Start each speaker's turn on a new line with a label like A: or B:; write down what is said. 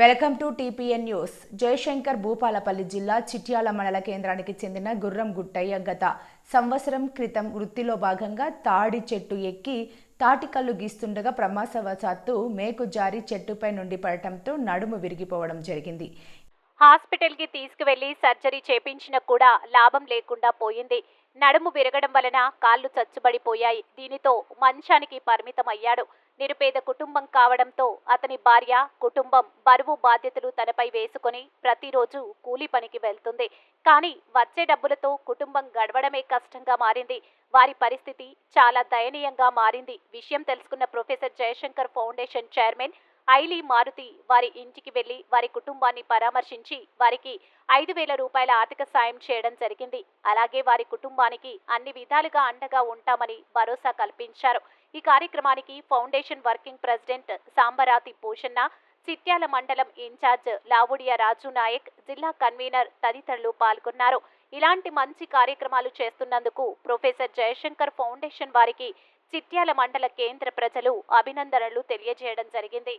A: Welcome to TPN news. Jayashankar Bhupalpally జిల్లా చిట్యాల మండల కేంద్రానికి చెందిన గుర్రం గుట్టయ్య గత సంవత్సరం క్రితం వృత్తిలో భాగంగా తాడి చెట్టు ఎక్కి తాటికల్లు గీస్తుండగా ప్రమాసవశాత్తు మేకు జారి చెట్టుపై నుండి పడటంతో నడుము విరిగిపోవడం జరిగింది.
B: హాస్పిటల్కి తీసుకువెళ్ళి సర్జరీ చేపించినా కూడా లాభం లేకుండా పోయింది. నడుము విరగడం వలన కాళ్ళు చచ్చుబడిపోయాయి. దీనితో మంచానికి పరిమితమయ్యాడు నిరుపేద కుటుంబం కావడంతో అతని భార్య కుటుంబం బరువు బాధ్యతలు తనపై వేసుకొని ప్రతిరోజు కూలి పనికి వెళ్తుంది. కానీ వచ్చే డబ్బులతో కుటుంబం గడవడమే కష్టంగా మారింది. వారి పరిస్థితి చాలా దయనీయంగా మారింది. విషయం తెలుసుకున్న professor Jayashankar foundation chairman Aili Maruti వారి ఇంటికి వెళ్ళి వారి కుటుంబాన్ని పరామర్శించి వారికి ఐదు వేల రూపాయల ఆర్థిక సాయం చేయడం జరిగింది. అలాగే వారి కుటుంబానికి అన్ని విధాలుగా అండగా ఉంటామని భరోసా కల్పించారు. ఈ కార్యక్రమానికి ఫౌండేషన్ వర్కింగ్ ప్రెసిడెంట్ సాంబరాతి భూషణ చిట్యాల మండలం ఇన్ఛార్జ్ లావుడియా రాజు నాయక్ జిల్లా కన్వీనర్ తదితరులు పాల్గొన్నారు. ఇలాంటి మంచి కార్యక్రమాలు చేస్తున్నందుకు ప్రొఫెసర్ జయశంకర్ ఫౌండేషన్ వారికి చిట్యాల మండల కేంద్ర ప్రజలు అభినందనలు తెలియజేయడం జరిగింది.